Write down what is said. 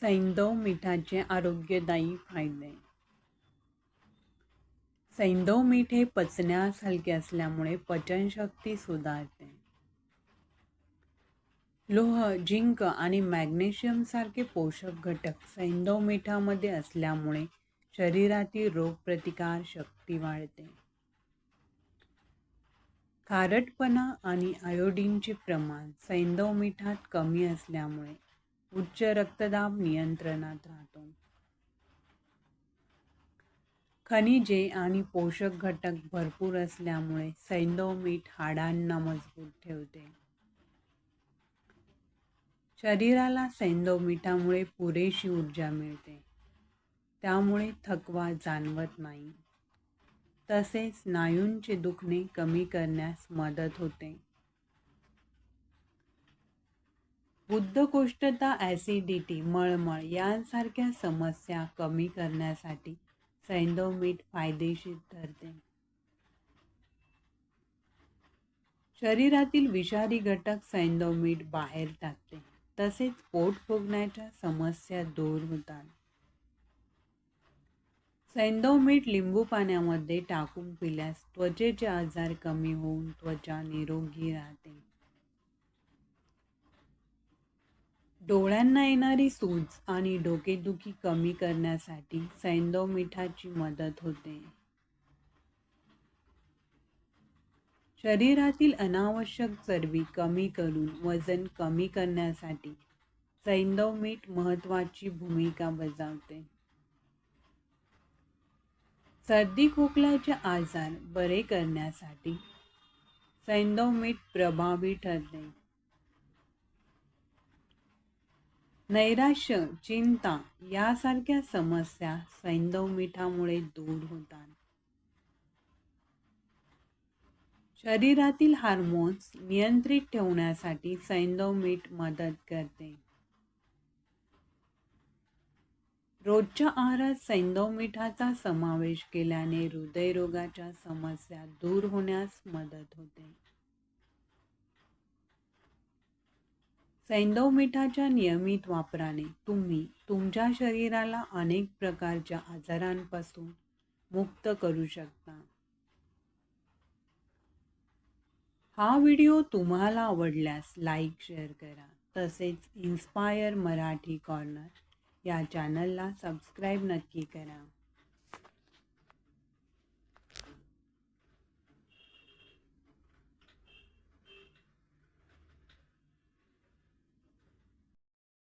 सैंदव मिठाचे आरोग्यदायी फायदे. सैंदव मीठ हे पचण्यास हलके असल्यामुळे पचनशक्ती सुधारते. लोह जिंक आणि मॅग्नेशियम सारखे पोषक घटक सैंधव मिठामध्ये असल्यामुळे शरीरातील रोगप्रतिकार शक्ती वाढते. खारटपणा आणि आयोडीनचे प्रमाण सैंधव मिठात कमी असल्यामुळे उच्च रक्तदाब नियंत्रणात राहतो. खनिजे आणि पोषक घटक भरपूर असल्यामुळे सैंदव मीठ हाडांना मजबूत ठेवते. शरीराला सैंदव मिठामुळे पुरेशी ऊर्जा मिळते. त्यामुळे थकवा जाणवत नाही. तसेच स्नायूंचे दुखणे कमी करण्यास मदत होते. बुद्धकोष्ठता ॲसिडिटी मळमळ यांसारख्या समस्या कमी करण्यासाठी सैंदव मीठ फायदेशीर ठरते. शरीरातील विषारी घटक सैंदव मीठ बाहेर टाकते. तसेच पोट फुगण्याच्या समस्या दूर होतात. सैंदव मीठ लिंबू पाण्यामध्ये टाकून पिल्यास त्वचेचे आजार कमी होऊन त्वचा निरोगी राहते. डोळ्यांना येणारी सूज आणि डोकेदुखी कमी करण्यासाठी सैंदव मिठाची मदत होते. शरीरातील अनावश्यक चरबी कमी करून वजन कमी करण्यासाठी सैंदव मीठ महत्त्वाची भूमिका बजावते. सर्दी खोकल्याचे आजार बरे करण्यासाठी सैंदव मीठ प्रभावी ठरते. नैराश्य चिंता यासारख्या समस्या सैंधव मिठामुळे दूर होतात. शरीरातील हार्मोन्स नियंत्रित ठेवण्यासाठी सैंदव मीठ मदत करते. रोजच्या आहारात सैंदव मिठाचा समावेश केल्याने हृदयरोगाच्या समस्या दूर होण्यास मदत होते. सैंदव मिठाच्या नियमित वापराने तुम्ही तुमच्या शरीराला अनेक प्रकारच्या आजारांपासून मुक्त करू शकता. हा व्हिडिओ तुम्हाला आवडल्यास लाईक शेअर करा. तसेच इन्स्पायर मराठी कॉर्नर या चॅनलला सबस्क्राईब नक्की करा.